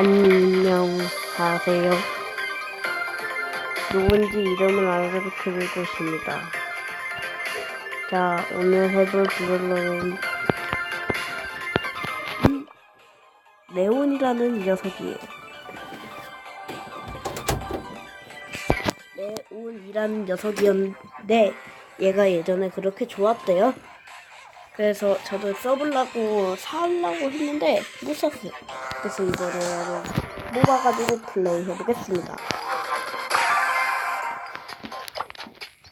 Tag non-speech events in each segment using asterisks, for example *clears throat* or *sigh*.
안녕하세요. 누군지 안 가르쳐줄 것입니다. 자, 오늘 해볼 블루는 네온이라는 녀석이에요. 네온이라는 녀석이었는데 얘가 예전에 그렇게 좋았대요. 그래서 저도 써보려고 사려고 했는데 못 샀어요. 그래서 이번에는 뽑아가지고 플레이 해보겠습니다.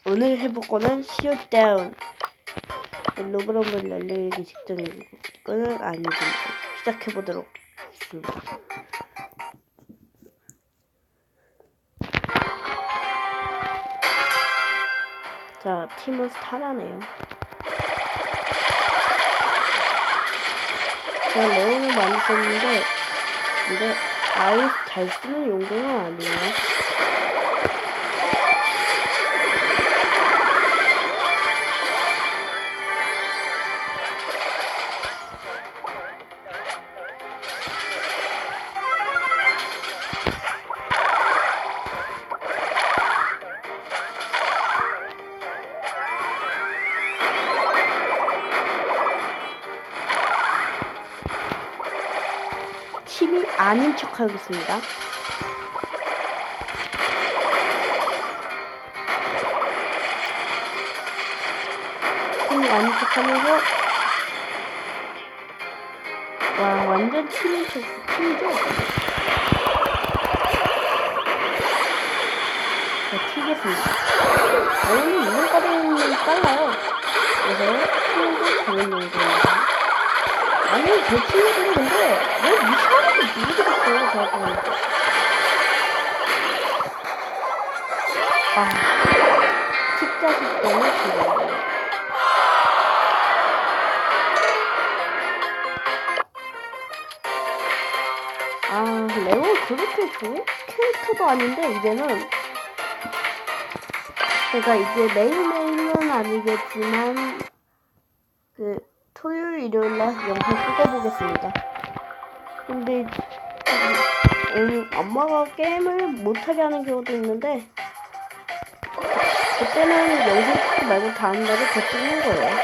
오늘 해볼 거는 슈다운. 로그럼을 날리기 직전이거는 아니고 시작해보도록 하겠습니다. 자, 팀은 스타라네요. 제가 레온을 많이 썼는데, 근데 아예 잘 쓰는 용도는 아니에 아닌 척 하겠습니다. 팀이 아닌 척 하면서 와 완전 척 팀이죠? 자 튀겠습니다. 오늘 이번까지는 빨라요. 그래서 팀도 좋은 용도입니다. 아니 제 친구들이 근데 왜 이상하게 누르겠어요 저한테 아 십자식 때문에 지금 아 레오 그렇게 좋은 캐릭터도 아닌데 이제는 제가 이제 매일매일은 아니겠지만 그 토요일 일요일날 영상 찍어보겠습니다. 근데 음, 엄마가 게임을 못하게 하는 경우도 있는데 그때는 영상 찍지 말고 다음 날에 더 찍는 거예요.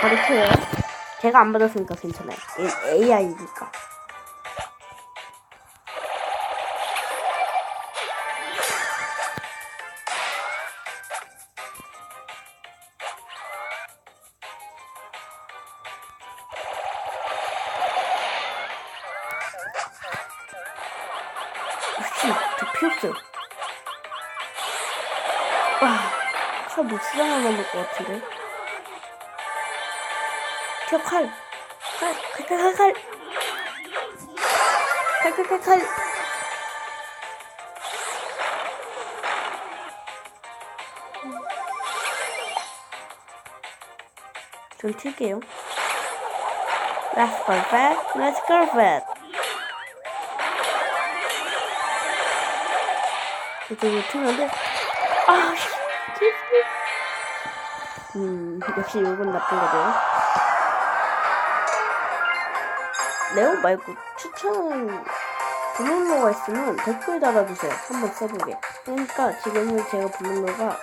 가르쳐요. 제가 안 받았으니까 괜찮아요. AI니까. 저 피었어요. 와, 칼못 쓰잖아 남을 것 같은데. 저 칼, 칼, 칼, 칼, 칼, 칼, 칼, 칼, 칼, 칼. 전 튈게요. Let's go fast, let's go fast. 이제 튀는데? 아 씨, *laughs* 음 역시 이건 나쁜 거네요. 레오 말고 추천 블루로가 있으면 댓글 달아주세요. 한번 써보게. 그러니까 지금은 제가 블루로가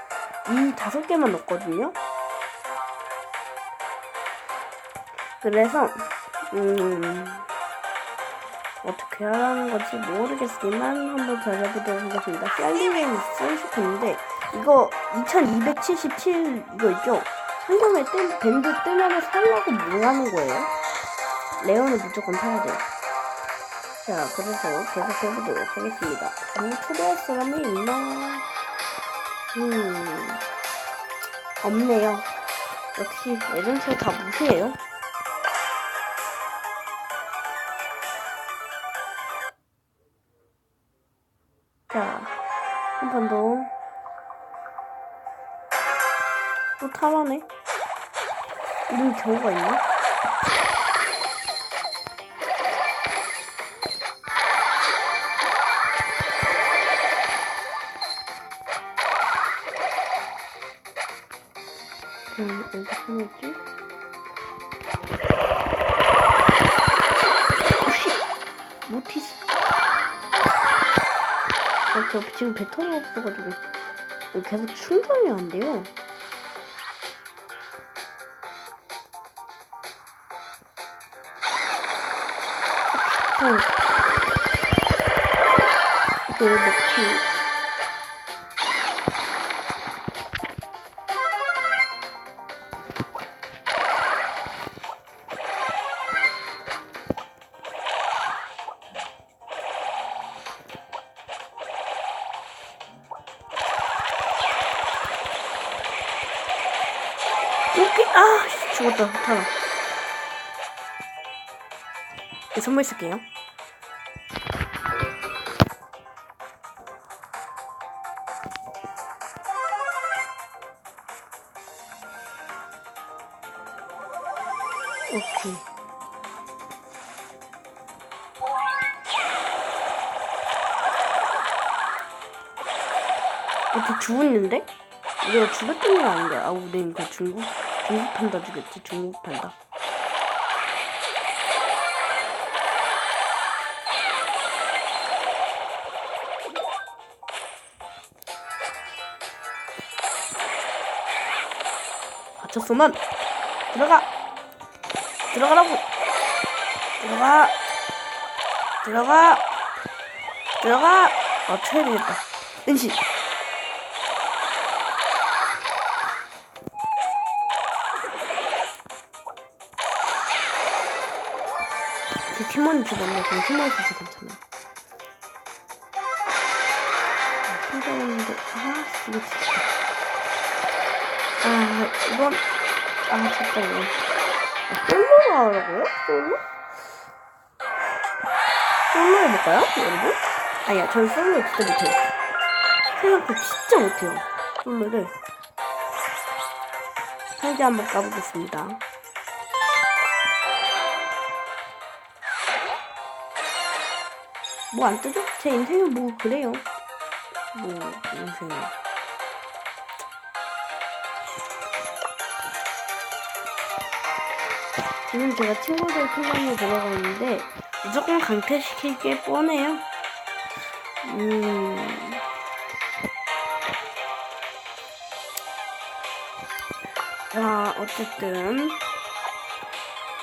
이 다섯 개만 넣었거든요. 그래서 음 어떻게 하라는 건지 모르겠지만 한번 찾아보도록 하겠습니다. 쓰고 싶은데 이거 2277 이거 있죠? 한경에 뜬 밴드 뜨면 살라고 뭐 하는 거예요? 레온은 무조건 사야 돼요. 자, 그래서 계속 해보도록 하겠습니다. 뭐 초대할 사람이 있나? 음, 없네요. 역시 예전처럼 다 무시해요. 자, 한번 더. 또 탈하네. 이런 경우가 있나? 음, 어디 숨었지? 지금 배터리가 없어가지고 계속 충전이 안 돼요. 어. 이거 왜 먹지? 죽었다. 타라. 네, 선물 쓸게요. 오케이. 어, 저 죽었는데? 이거 죽었던 거 아닌데? 아, 우린 그 중국, 중국 판다 주겠지, 중국 판다. 갇혔으면 들어가! 들어가라고! 들어가! 들어가! 들어가! 아, 쳐야 되겠다. 은신! 제 팀원이 죽었네. 그럼 팀원이 있어서 괜찮아. 힘들었는데, 아, 이거 진짜. 아, 이건, 아, 이거. 아, 솔로로 하라고요? 솔로? 솔로 해볼까요, 여러분? 아니야, 전 솔로 진짜 못해요. 생각보다 진짜 못해요. 솔로를. 상대 한번 까보겠습니다. 뭐 안 뜨죠? 제 인생은 뭐 그래요. 뭐 인생. 지금 제가 친구들 클럽에 들어가 있는데 무조건 강퇴시킬 게 뻔해요. 음. 자, 어쨌든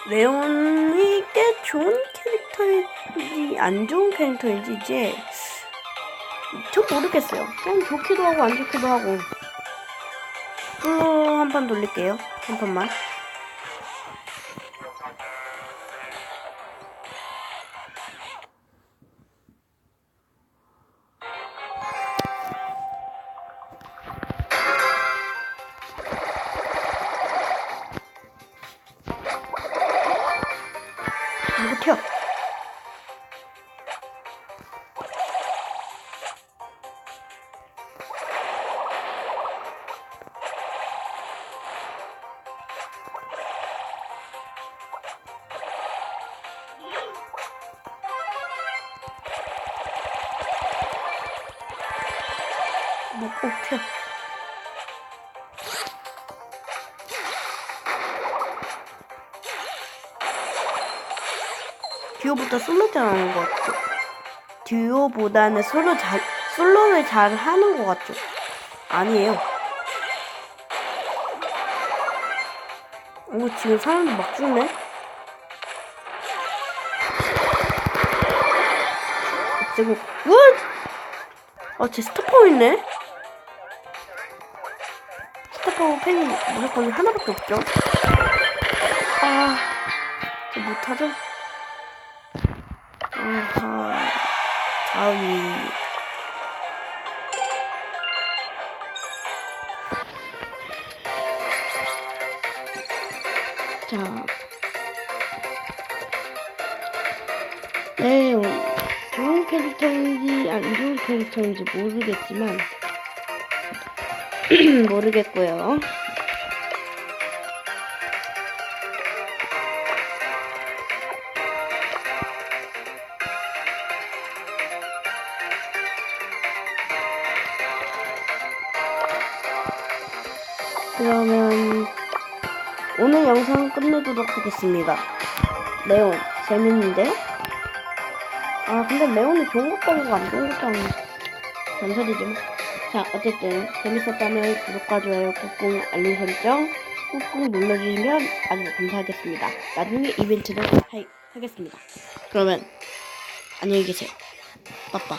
레온이 꽤 좋은 캐릭 터인지 안 좋은 캐릭터인지 이제 저 모르겠어요. 좀 좋기도 하고 안 좋기도 하고. 풀로 한판 돌릴게요. 한 판만. 먹고 튀어. 듀오보다 솔로 잘하는 것 같죠? 듀오보다는 솔로 잘, 솔로를 잘 하는 것 같죠? 아니에요. 어, 지금 사람들 막 죽네? 갑자기, 우 아, 제 스타파워 있네? 스타파워 팬이 무조건 하나밖에 없죠? 아, 저 못하죠? 아하, 가위. 자. 네, 좋은 캐릭터인지 안 좋은 캐릭터인지 모르겠지만, *clears throat* 모르겠고요. 그러면 오늘 영상 끝내도록 하겠습니다. 레온 재밌는데? 아 근데 레온이 좋은 것도 아니고 안 좋은 것도 아니고 전설이죠. 자, 어쨌든 재밌었다면 구독과 좋아요, 꾹꾹 알림 설정 꾹꾹 눌러주시면 아주 감사하겠습니다. 나중에 이벤트를 하, 하겠습니다. 그러면 안녕히 계세요. 빠빠.